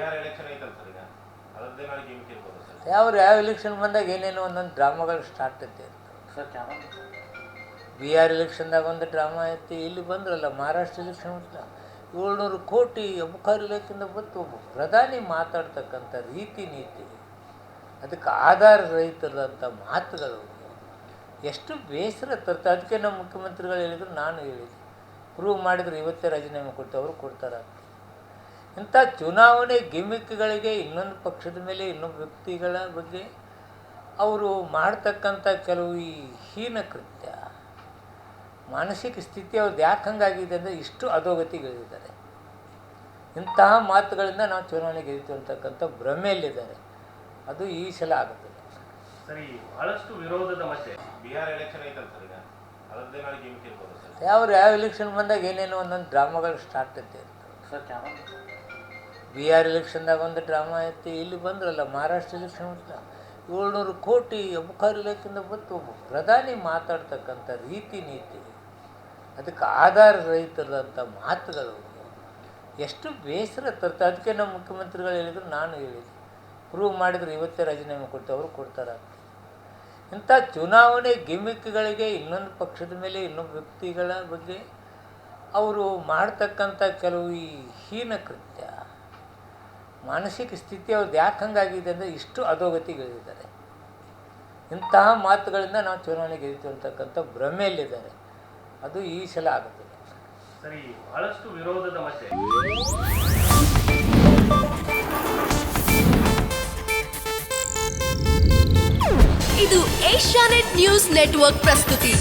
Bihar election ಐತಲ್ಲ sir ಈಗ? ಅದರದ್ದೇ ನಾಳೆ ಗಿಮಿಕ್ ಇರ್ಬೋದು ಸರ್. ಯಾವ ಯಾವ ಎಲೆಕ್ಷನ್ ಬಂದಾಗ ಏನೇನೋ ಒಂದೊಂದು ಡ್ರಾಮಾಗಳು ಸ್ಟಾರ್ಟ್ ಐತೆ ಸರ್ ಆರ್ ಬಿಹಾರ್ ಎಲೆಕ್ಷನ್ದಾಗ ಒಂದು ಡ್ರಾಮಾ ಐತಿ ಇಲ್ಲಿ ಬಂದ್ರಲ್ಲ ಮಹಾರಾಷ್ಟ್ರ ಎಲೆಕ್ಷನ್ ಅಂತ ಏಳ್ನೂರು ಕೋಟಿ ಅಬಕಾರಿ ಇಲಾಖೆಯಿಂದ ಬಂತು ಒಬ್ಬ ಪ್ರಧಾನಿ ಮಾತಾಡ್ತಕ್ಕಂಥ ರೀತಿ ನೀತಿ. ಅದಕ್ಕೆ ಆಧಾರ ರಹಿತದಂಥ ಮಾತುಗಳು. ಎಷ್ಟು ಬೇಸರ ತರ್ತ ಅದಕ್ಕೆ ನಮ್ಮ ಮುಖ್ಯಮಂತ್ರಿಗಳು ಹೇಳಿದ್ರು ನಾನು ಹೇಳಿದೆ. ಪ್ರೂವ್ ಮಾಡಿದ್ರು ಇವತ್ತೇ ರಾಜೀನಾಮೆ ಕೊಟ್ಟು ಅವರು ಕೊಡ್ತಾರೆ ಇಂಥ ಚುನಾವಣೆ ಗಿಮಿಕ್ಗಳಿಗೆ ಇನ್ನೊಂದು ಪಕ್ಷದ ಮೇಲೆ ಇನ್ನೊಬ್ಬ ವ್ಯಕ್ತಿಗಳ ಬಗ್ಗೆ ಅವರು ಮಾಡ್ತಕ್ಕಂಥ ಕೆಲವು ಈ ಹೀನ ಕೃತ್ಯ ಮಾನಸಿಕ ಸ್ಥಿತಿ ಅವ್ರದ್ದು ಯಾಕೆ ಹಂಗಾಗಿದೆ ಅಂದರೆ ಇಷ್ಟು ಅಧೋಗತಿಗಳಿದ್ದಾರೆ. ಇಂತಹ ಮಾತುಗಳಿಂದ ನಾವು ಚುನಾವಣೆ ಗೆಲ್ತೀವಿ ಅಂತಕ್ಕಂಥ ಭ್ರಮೆಯಲ್ಲಿದ್ದಾರೆ. ಅದು ಈ ಸಲ ಆಗುತ್ತೆ ಸರಿ ಬಹಳಷ್ಟು ವಿರೋಧದ ಮಧ್ಯೆ. ಬಿಹಾರ್ ಎಲೆಕ್ಷನ್ ಐತಲ್ಲ ಸರ್ ಈಗ? ಯಾವ ಯಾವ ಎಲೆಕ್ಷನ್ ಬಂದಾಗ ಏನೇನೋ ಒಂದೊಂದು ಡ್ರಾಮಾಗಳು ಸ್ಟಾರ್ಟ್ ಐತೆ ಸರ್ ಆರ್ ಎಲೆಕ್ಷನ್ದಾಗ ಒಂದು ಡ್ರಾಮಾ ಐತಿ ಇಲ್ಲಿ ಬಂದ್ರಲ್ಲ ಮಹಾರಾಷ್ಟ್ರ ಎಲೆಕ್ಷನ್ ಅಂತ ಏಳ್ನೂರು ಕೋಟಿ ಅಬಕಾರಿ ಇಲಾಖೆಯಿಂದ ಬಂತು. ಒಬ್ಬ ಪ್ರಧಾನಿ ಮಾತಾಡ್ತಕ್ಕಂಥ ರೀತಿ ನೀತಿ, ಅದಕ್ಕೆ ಆಧಾರ ರಹಿತದಂಥ ಮಾತುಗಳು. ಎಷ್ಟು ಬೇಸರ ತರ್ತ, ಅದಕ್ಕೆ ನಮ್ಮ ಮುಖ್ಯಮಂತ್ರಿಗಳು ಹೇಳಿದರು, ನಾನು ಹೇಳಿದೆ ಪ್ರೂವ್ ಮಾಡಿದರೆ ಇವತ್ತೇ ರಾಜೀನಾಮೆ ಕೊಟ್ಟು ಅವರು ಕೊಡ್ತಾರೆ ಇಂಥ ಚುನಾವಣೆ ಗಿಮಿಕ್ಗಳಿಗೆ, ಇನ್ನೊಂದು ಪಕ್ಷದ ಮೇಲೆ ಇನ್ನೊಬ್ಬ ವ್ಯಕ್ತಿಗಳ ಬಗ್ಗೆ ಅವರು ಮಾಡ್ತಕ್ಕಂಥ ಕೆಲವು ಈ ಹೀನ ಕೃತ್ಯ. ಮಾನಸಿಕ ಸ್ಥಿತಿ ಅವ್ರದ್ದು ಯಾಕೆ ಹಂಗಾಗಿದೆ ಅಂದರೆ ಇಷ್ಟು ಅಧೋಗತಿಗಳಿದ್ದಾರೆ. ಇಂತಹ ಮಾತುಗಳಿಂದ ನಾವು ಚುನಾವಣೆ ಗೆಲ್ತೀವಿ ಅಂತಕ್ಕಂಥ ಭ್ರಮೆಯಲ್ಲಿದ್ದಾರೆ. ಅದು ಈ ಸಲ ಆಗುತ್ತೆ. ಸರಿ ಬಹಳಷ್ಟು ವಿರೋಧದ ಮಧ್ಯೆ. ಇದು ಏಷ್ಯಾನೆಟ್ ನ್ಯೂಸ್ ನೆಟ್ವರ್ಕ್ ಪ್ರಸ್ತುತಿ.